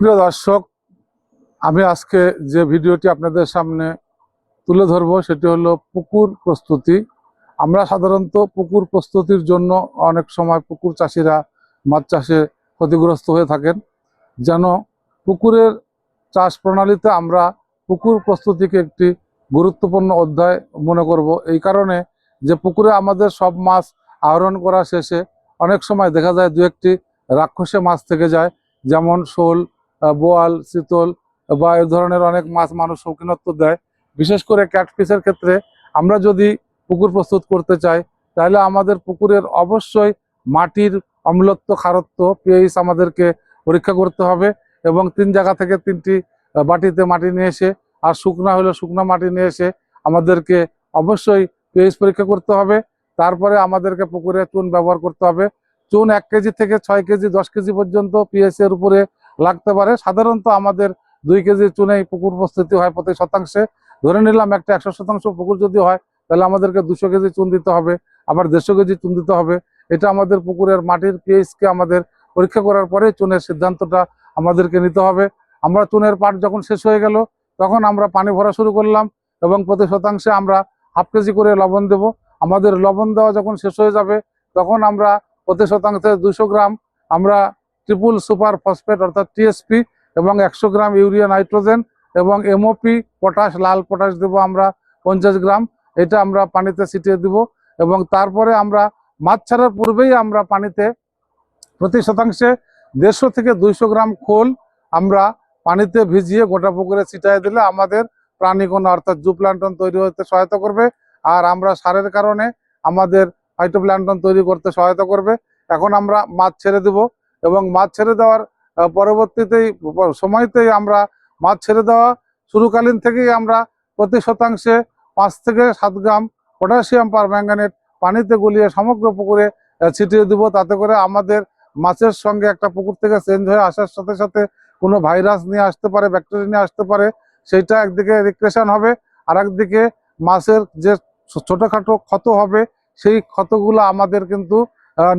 প্রিয় দর্শক, আমি আজকে যে ভিডিওটি আপনাদের সামনে তুলে ধরবো, সেটি হলো পুকুর প্রস্তুতি। আমরা সাধারণত পুকুর প্রস্তুতির জন্য অনেক সময় পুকুর চাষিরা মাছ চাষে ক্ষতিগ্রস্ত হয়ে থাকেন। যেন পুকুরের চাষ প্রণালীতে আমরা পুকুর প্রস্তুতিকে একটি গুরুত্বপূর্ণ অধ্যায় মনে করব। এই কারণে যে পুকুরে আমাদের সব মাছ আহরণ করা শেষে অনেক সময় দেখা যায় দু একটি রাক্ষসে মাছ থেকে যায়, যেমন শোল বোয়াল, শীতল বা এই ধরনের অনেক মাছ মানুষ শৌখিনত্ব দেয়। বিশেষ করে ক্যাটফিসের ক্ষেত্রে আমরা যদি পুকুর প্রস্তুত করতে চাই, তাহলে আমাদের পুকুরের অবশ্যই মাটির অম্লত্ব খারত্ব পিএইচ আমাদেরকে পরীক্ষা করতে হবে এবং তিন জায়গা থেকে তিনটি বাটিতে মাটি নিয়ে এসে আর শুকনা হলে শুকনা মাটি নিয়ে এসে আমাদেরকে অবশ্যই পিএইচ পরীক্ষা করতে হবে। তারপরে আমাদেরকে পুকুরে চুন ব্যবহার করতে হবে। চুন এক কেজি থেকে ছয় কেজি, দশ কেজি পর্যন্ত পিএইচ এর উপরে লাগতে পারে। সাধারণত আমাদের দুই কেজি চুনেই পুকুর প্রস্তুতি হয় প্রতি শতাংশে। ধরে নিলাম একটা একশো শতাংশ পুকুর যদি হয়, তাহলে আমাদেরকে দুশো কেজি চুন দিতে হবে, আবার দেড়শো কেজি চুন দিতে হবে। এটা আমাদের পুকুরের মাটির পিএইচকে আমাদের পরীক্ষা করার পরে চুনের সিদ্ধান্তটা আমাদেরকে নিতে হবে। আমরা চুনের পাট যখন শেষ হয়ে গেল, তখন আমরা পানি ভরা শুরু করলাম এবং প্রতি শতাংশে আমরা হাফ কেজি করে লবণ দেব। আমাদের লবণ দেওয়া যখন শেষ হয়ে যাবে, তখন আমরা প্রতি শতাংশে দুশো গ্রাম আমরা ট্রিপুল সুপার ফসফেট অর্থাৎ টিএসপি এবং একশো গ্রাম ইউরিয়া নাইট্রোজেন এবং এমওপি পটাশ লাল পটাশ দেব আমরা পঞ্চাশ গ্রাম। এটা আমরা পানিতে ছিটিয়ে দিব এবং তারপরে আমরা মাছ ছাড়ার পূর্বেই আমরা পানিতে প্রতি শতাংশে দেড়শো থেকে দুইশো গ্রাম খোল আমরা পানিতে ভিজিয়ে গোটা পুকুরে ছিটাই দিলে আমাদের প্রাণীকণা অর্থাৎ জুপ্লান্টন তৈরি হতে সহায়তা করবে আর আমরা সারের কারণে আমাদের ফাইটোপ্ল্যান্টন তৈরি করতে সহায়তা করবে। এখন আমরা মাছ ছেড়ে দেব। এবং মাছ ছেড়ে দেওয়ার পরবর্তীতেই সময়তেই আমরা মাছ ছেড়ে দেওয়া শুরুকালীন থেকেই আমরা প্রতি শতাংশে পাঁচ থেকে সাত গ্রাম পটাশিয়াম পার ম্যাঙ্গানেট পানিতে গুলিয়ে সমগ্র পুকুরে ছিটিয়ে দিব। তাতে করে আমাদের মাছের সঙ্গে একটা পুকুর থেকে চেঞ্জ হয়ে আসার সাথে সাথে কোনো ভাইরাস নিয়ে আসতে পারে, ব্যাকটেরিয়া নিয়ে আসতে পারে, সেইটা একদিকে রিক্রেশন হবে আর একদিকে মাছের যে ছোটোখাটো ক্ষত হবে, সেই ক্ষতগুলো আমাদের কিন্তু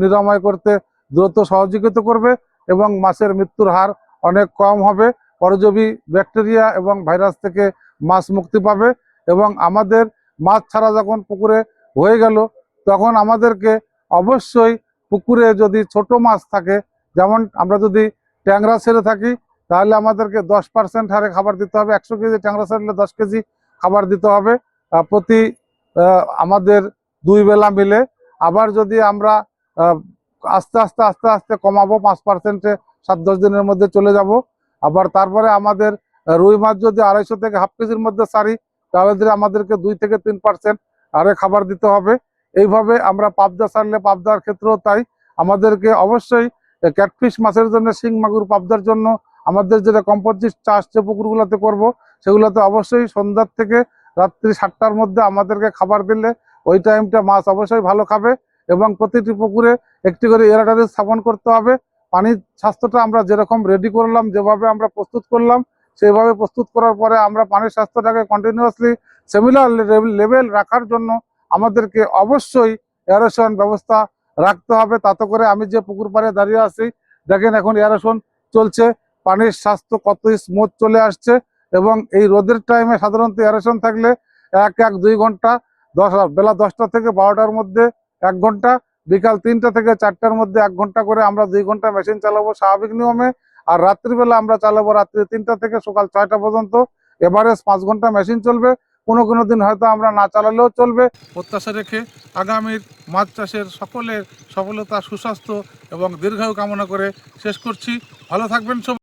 নিরাময় করতে দ্রুত সহযোগিতা করবে এবং মাছের মৃত্যুর হার অনেক কম হবে। পরজীবী ব্যাকটেরিয়া এবং ভাইরাস থেকে মাছ মুক্তি পাবে এবং আমাদের মাছ ছাড়া যখন পুকুরে হয়ে গেল, তখন আমাদেরকে অবশ্যই পুকুরে যদি ছোট মাছ থাকে, যেমন আমরা যদি ট্যাংরা ছেড়ে থাকি, তাহলে আমাদেরকে দশ পার্সেন্ট হারে খাবার দিতে হবে। একশো কেজি ট্যাংরা ছাড়লে দশ কেজি খাবার দিতে হবে। প্রতি আমাদের দুই বেলা মিলে। আবার যদি আমরা আস্তে আস্তে আস্তে আস্তে কমাবো, পাঁচ পার্সেন্টে সাত, দশ দিনের মধ্যে চলে যাব। আবার তারপরে আমাদের রুই মাছ যদি আড়াইশো থেকে হাফ কেজির মধ্যে সারি, তাহলে যদি আমাদেরকে দুই থেকে তিন পার্সেন্ট আরে খাবার দিতে হবে। এইভাবে আমরা পাবদা সারলে পাবদার ক্ষেত্রেও তাই। আমাদেরকে অবশ্যই ক্যাটফিশ মাছের জন্য, শিং মাগুর পাবদার জন্য আমাদের যেটা কম্পোজিট চাষ যে পুকুরগুলোতে করব, সেগুলোতে অবশ্যই সন্ধ্যার থেকে রাত্রি সাতটার মধ্যে আমাদেরকে খাবার দিলে ওই টাইমটা মাছ অবশ্যই ভালো খাবে। এবং প্রতিটি পুকুরে একটি করে এরাটারি স্থাপন করতে হবে। পানির স্বাস্থ্যটা আমরা যেরকম রেডি করলাম, যেভাবে আমরা প্রস্তুত করলাম, সেইভাবে প্রস্তুত করার পরে আমরা পানির স্বাস্থ্যটাকে কন্টিনিউয়াসলি সেমিলার লেভেল রাখার জন্য আমাদেরকে অবশ্যই এয়ারেশন ব্যবস্থা রাখতে হবে। তাতে করে আমি যে পুকুর পাড়ে দাঁড়িয়ে আছি, দেখেন এখন এয়ারেশন চলছে, পানির স্বাস্থ্য কত স্মুথ চলে আসছে এবং এই রোদের টাইমে সাধারণত এয়ারেশন থাকলে এক এক, দুই ঘণ্টা, দশ, বেলা দশটা থেকে বারোটার মধ্যে এক ঘণ্টা, বিকাল তিনটা থেকে চারটার মধ্যে এক ঘণ্টা করে আমরা দুই ঘণ্টা মেশিন চালাবো স্বাভাবিক নিয়মে। আর রাত্রিবেলা আমরা চালাবো রাত্রি তিনটা থেকে সকাল ছয়টা পর্যন্ত। এভারেজ পাঁচ ঘণ্টা মেশিন চলবে। কোনো কোনো দিন হয়তো আমরা না চালালেও চলবে। প্রত্যাশা রেখে আগামীর মাছ চাষের সকলের সফলতা, সুস্বাস্থ্য এবং দীর্ঘায়ু কামনা করে শেষ করছি। ভালো থাকবেন সব